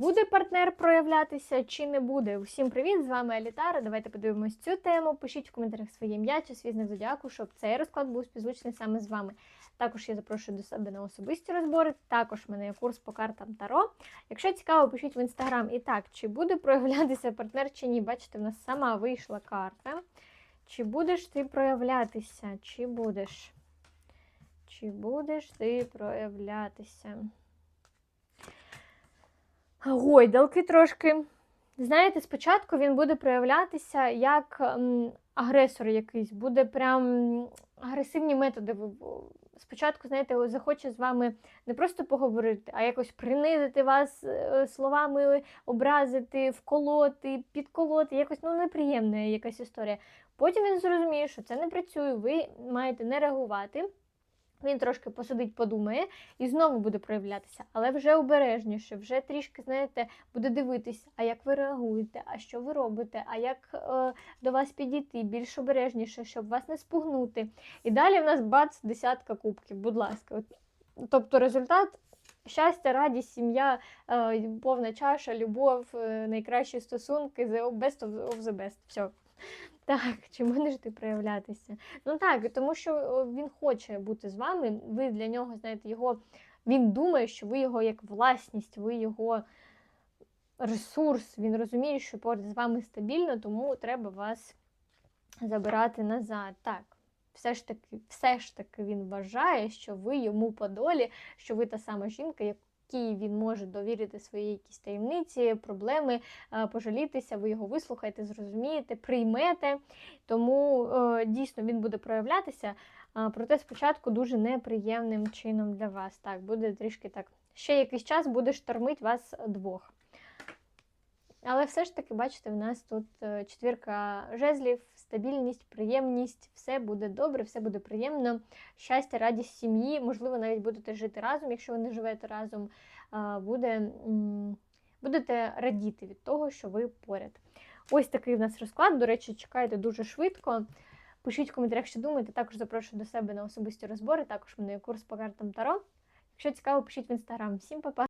буде партнер проявлятися чи не буде? Усім привіт! З вами Алітара. Давайте подивимось цю тему. Пишіть в коментарях своє ім'я чи свій знак зодіаку, щоб цей розклад був співзвучний саме з вами. Також я запрошую до себе на особисті розбори. Також в мене є курс по картам Таро. Якщо цікаво, пишіть в інстаграм. І так, чи буде проявлятися партнер чи ні? Бачите, в нас сама вийшла карта. Чи будеш ти проявлятися? Чи будеш? Чи будеш ти проявлятися? Гойдалки трошки. Знаєте, спочатку він буде проявлятися як агресор якийсь, буде прям агресивні методи. Спочатку, знаєте, захоче з вами не просто поговорити, а якось принизити вас е, словами, образити, вколоти, підколоти, якось ну неприємна якась історія. Потім він зрозуміє, що це не працює, ви маєте не реагувати. Він трошки посидить, подумає і знову буде проявлятися, але вже обережніше, вже трішки, знаєте, буде дивитись, а як ви реагуєте, а що ви робите, а як е, до вас підійти, більш обережніше, щоб вас не спугнути. І далі в нас бац, десятка кубків, будь ласка. Тобто результат. Щастя, радість, сім'я, е, повна чаша, любов, е, найкращі стосунки, the best of the best. Все. Так, чи будеш ти проявлятися? Ну так, тому що він хоче бути з вами. Ви для нього, знаєте, його. Він думає, що ви його як власність, ви його ресурс. Він розуміє, що поряд з вами стабільно, тому треба вас забирати назад. Так, все ж таки, все ж таки він вважає, що ви йому по долі, що ви та сама жінка, якій він може довірити свої якісь таємниці, проблеми, е, пожалітися, ви його вислухаєте, зрозумієте, приймете. Тому е, дійсно він буде проявлятися, проте спочатку дуже неприємним чином для вас. Так, буде трішки так. Ще якийсь час буде штормить вас двох. Але все ж таки, бачите, в нас тут е, четвірка жезлів, стабільність, приємність, все буде добре, все буде приємно. Щастя, радість сім'ї, можливо, навіть будете жити разом, якщо ви не живете разом, буде, будете радіти від того, що ви поряд. Ось такий в нас розклад. До речі, чекайте дуже швидко. Пишіть в коментарях, що думаєте. Також запрошую до себе на особисті розбори. Також мене є курс по картам Таро. Якщо цікаво, пишіть в інстаграм. Всім па-па!